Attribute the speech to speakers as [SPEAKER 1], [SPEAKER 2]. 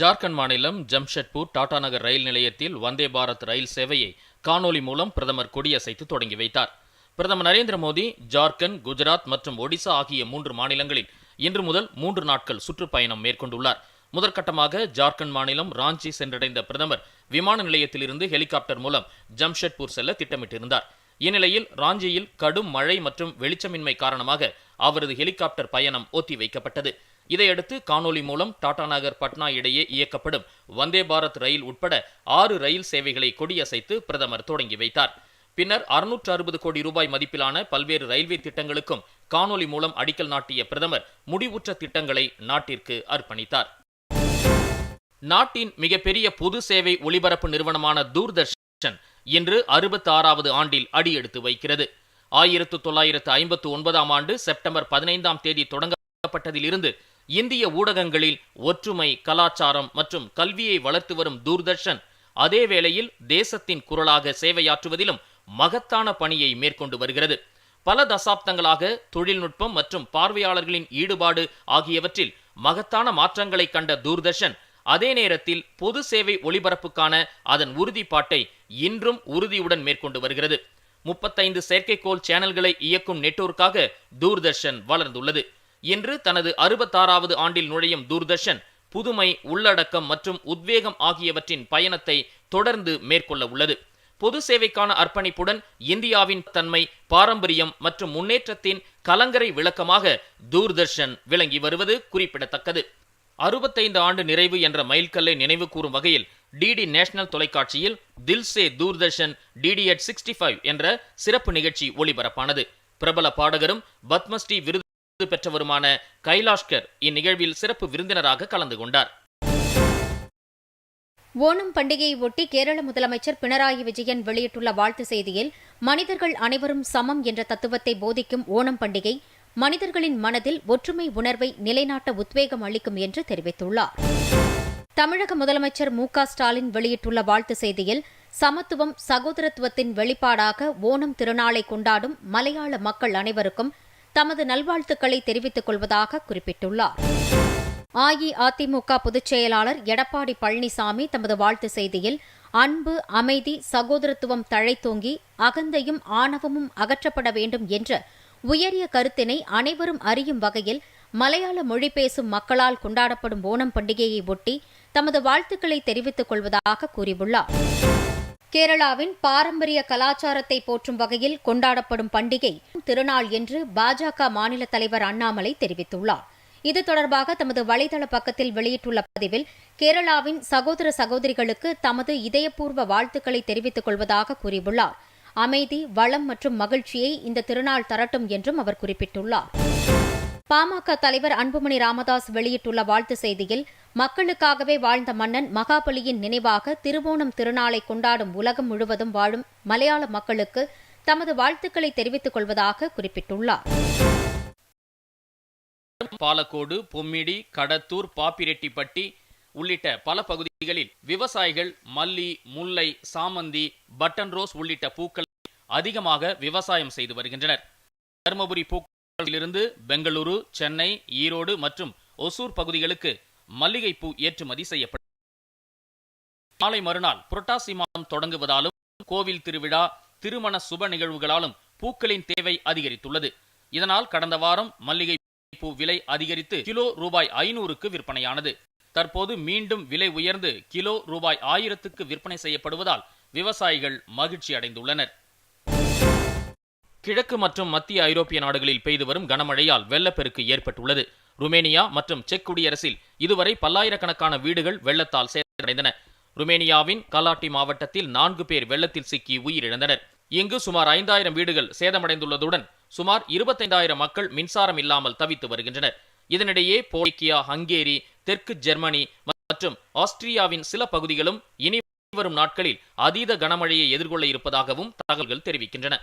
[SPEAKER 1] ஜார்க்கண்ட் மாநிலம் ஜம்ஷெட்பூர் டாடா நகர் ரயில் நிலையத்தில் வந்தே பாரத் ரயில் சேவையை காணொலி மூலம் பிரதமர் கொடியசைத்து தொடங்கி வைத்தார். பிரதமர் நரேந்திர மோடி ஜார்க்கண்ட் குஜராத் மற்றும் ஒடிசா ஆகிய மூன்று மாநிலங்களில் இன்று முதல் மூன்று நாட்கள் சுற்றுப்பயணம் மேற்கொண்டுள்ளார். முதற்கட்டமாக ஜார்க்கண்ட் மாநிலம் ராஞ்சி சென்றடைந்த பிரதமர் விமான நிலையத்திலிருந்து ஹெலிகாப்டர் மூலம் ஜம்ஷெட்பூர் செல்ல திட்டமிட்டிருந்தார். இந்நிலையில் ராஞ்சியில் கடும் மழை மற்றும் வெளிச்சமின்மை காரணமாக அவரது ஹெலிகாப்டர் பயணம் ஒத்திவைக்கப்பட்டது. இதையடுத்து காணொலி மூலம் டாடா நகர் பட்னா இடையே இயக்கப்படும் வந்தே பாரத் ரயில் உட்பட ஆறு ரயில் சேவைகளை கொடியசைத்து பிரதமர் தொடங்கி வைத்தார். பின்னர் அறுநூற்று அறுபது கோடி ரூபாய் மதிப்பிலான பல்வேறு ரயில்வே திட்டங்களுக்கும் காணொலி மூலம் அடிக்கல் நாட்டிய பிரதமர் முடிவுற்ற திட்டங்களை நாட்டிற்கு அர்ப்பணித்தார். நாட்டின் மிகப்பெரிய பொது சேவை ஒளிபரப்பு நிறுவனமான தூர்தர்ஷன் இன்று அறுபத்தி ஆறாவது ஆண்டில் அடியெடுத்து வைக்கிறது. ஆயிரத்து தொள்ளாயிரத்து ஐம்பத்து ஒன்பதாம் ஆண்டு செப்டம்பர் பதினைந்தாம் தேதி தொடங்கப்பட்டதிலிருந்து இந்திய ஊடகங்களில் ஒற்றுமை கலாச்சாரம் மற்றும் கல்வியை வளர்த்து வரும் தூர்தர்ஷன் அதே வேளையில் தேசத்தின் குரலாக சேவையாற்றுவதிலும் மகத்தான பணியை மேற்கொண்டு வருகிறது. பல தசாப்தங்களாக தொழில்நுட்பம் மற்றும் பார்வையாளர்களின் ஈடுபாடு ஆகியவற்றில் மகத்தான மாற்றங்களை கண்ட தூர்தர்ஷன் அதே நேரத்தில் பொது சேவை ஒளிபரப்புக்கான அதன் உறுதிப்பாட்டை இன்றும் உறுதியுடன் மேற்கொண்டு வருகிறது. முப்பத்தைந்து செயற்கைக்கோள் சேனல்களை இயக்கும் நெட்வொர்க்காக தூர்தர்ஷன் வளர்ந்துள்ளது. இன்று தனது அறுபத்தாறாவது ஆண்டில் நுழையும் தூர்தர்ஷன் புதுமை உள்ளடக்கம் மற்றும் உத்வேகம் ஆகியவற்றின் பயணத்தை தொடர்ந்து மேற்கொள்ள உள்ளது பொது சேவைக்கான அர்ப்பணிப்புடன் இந்தியாவின் தன்மை பாரம்பரியம் மற்றும் முன்னேற்றத்தின் கலங்கரை விளக்கமாக தூர்தர்ஷன் விளங்கி வருவது குறிப்பிடத்தக்கது. அறுபத்தைந்து ஆண்டு நிறைவு என்ற மைல்கல்லை நினைவு கூறும் வகையில் டிடி நேஷனல் தொலைக்காட்சியில் Dil Se Doordarshan DD at sixty five என்ற சிறப்பு நிகழ்ச்சி ஒளிபரப்பானது. பிரபல பாடகரும் பத்மஸ்ரீ விருது விருது பெற்றவருமான கைலாஷ்கர் இந்நிகழ்வில் சிறப்பு விருந்தினராக கலந்து கொண்டார்.
[SPEAKER 2] ஓணம் பண்டிகையை ஒட்டி கேரள முதலமைச்சர் பினராயி விஜயன் வெளியிட்டுள்ள வாழ்த்து செய்தியில் மனிதர்கள் அனைவரும் சமம் என்ற தத்துவத்தை போதிக்கும் ஓணம் பண்டிகை மனிதர்களின் மனதில் ஒற்றுமை உணர்வை நிலைநாட்ட உத்வேகம் அளிக்கும் என்று தெரிவித்துள்ளார். தமிழக முதலமைச்சர் மு ஸ்டாலின் வெளியிட்டுள்ள வாழ்த்து செய்தியில் சமத்துவம் சகோதரத்துவத்தின் வெளிப்பாடாக ஓணம் திருநாளை கொண்டாடும் மலையாள மக்கள் அனைவருக்கும் தமது நல்வாழ்த்துக்களை தெரிவித்துக் கொள்வதாக குறிப்பிட்டுள்ளார். அஇஅதிமுக பொதுச் செயலாளர் எடப்பாடி பழனிசாமி தமது வாழ்த்து செய்தியில் அன்பு அமைதி சகோதரத்துவம் தழைத்தோங்கி அகந்தையும் ஆணவமும் அகற்றப்பட வேண்டும் என்ற உயரிய கருத்தினை அனைவரும் அறியும் வகையில் மலையாள மொழி பேசும் மக்களால் கொண்டாடப்படும் ஓணம் பண்டிகையை ஒட்டி தமது வாழ்த்துக்களை தெரிவித்துக் கொள்வதாக கூறியுள்ளார். கேரளாவின் பாரம்பரிய கலாச்சாரத்தை போற்றும் வகையில் கொண்டாடப்படும் பண்டிகை திருநாள் என்று பாஜக மாநில தலைவர் அண்ணாமலை தெரிவித்துள்ளார். இது தொடர்பாக தமது வலைதள பக்கத்தில் வெளியிட்டுள்ள பதிவில் கேரளாவின் சகோதர சகோதரிகளுக்கு தமது இதயபூர்வ வாழ்த்துக்களை தெரிவித்துக் கொள்வதாக கூறியுள்ளார். அமைதி வளம் மற்றும் மகிழ்ச்சியை இந்த திருநாள் தரட்டும் என்றும் அவர் குறிப்பிட்டுள்ளார். பாமக தலைவர் அன்புமணி ராமதாஸ் வெளியிட்டுள்ள வாழ்த்து செய்தியில் மக்களுக்காகவே வாழ்ந்த மன்னன் மகாபலியின் நினைவாக திருவோணம் திருநாளை கொண்டாடும் உலகம் முழுவதும் வாழும் மலையாள மக்களுக்கு தமது வாழ்த்துக்களை தெரிவித்துக் கொள்வதாக குறிப்பிட்டுள்ளார்.
[SPEAKER 1] பாலக்கோடு பொம்மிடி கடத்தூர் பாப்பிரெட்டிப்பட்டி உள்ளிட்ட பல பகுதிகளில் விவசாயிகள் மல்லி முல்லை சாமந்தி பட்டன் ரோஸ் உள்ளிட்ட பூக்களை அதிகமாக விவசாயம் செய்து வருகின்றனர். தருமபுரி பூக்களிலிருந்து பெங்களூரு சென்னை ஈரோடு மற்றும் ஒசூர் பகுதிகளுக்கு மல்லிகைப்பூ ஏற்றுமதி செய்யப்படும் நாளை மறுநாள் புரட்டாசி மாதம் தொடங்குவதாலும் கோவில் திருவிழா திருமண சுப நிகழ்வுகளாலும் பூக்களின் தேவை அதிகரித்துள்ளது. இதனால் கடந்த வாரம் மல்லிகை பூ விலை அதிகரித்து கிலோ ரூபாய் ஐநூறுக்கு விற்பனையானது. தற்போது மீண்டும் விலை உயர்ந்து கிலோ ரூபாய் ஆயிரத்துக்கு விற்பனை செய்யப்படுவதால் விவசாயிகள் மகிழ்ச்சி அடைந்துள்ளனர் கிழக்கு மற்றும் மத்திய ஐரோப்பிய நாடுகளில் பெய்து வரும் கனமழையால் வெள்ளப்பெருக்கு ஏற்பட்டுள்ளது. ருமேனியா மற்றும் செக் குடியரசில் இதுவரை பல்லாயிரக்கணக்கான வீடுகள் வெள்ளத்தால் சேதமடைந்தன. ருமேனியாவின் கலாட்டி மாவட்டத்தில் நான்கு பேர் வெள்ளத்தில் சிக்கி உயிரிழந்தனர். இங்கு சுமார் ஐந்தாயிரம் வீடுகள் சேதமடைந்துள்ளதுடன் சுமார் இருபத்தைந்தாயிரம் மக்கள் மின்சாரம் இல்லாமல் தவித்து வருகின்றனர். இதனிடையே போலிக்கியா ஹங்கேரி தெற்கு ஜெர்மனி மற்றும் ஆஸ்திரியாவின் சில பகுதிகளும் இனி வரும் நாட்களில் அதீத கனமழையை எதிர்கொள்ள இருப்பதாகவும் தகவல்கள் தெரிவிக்கின்றன.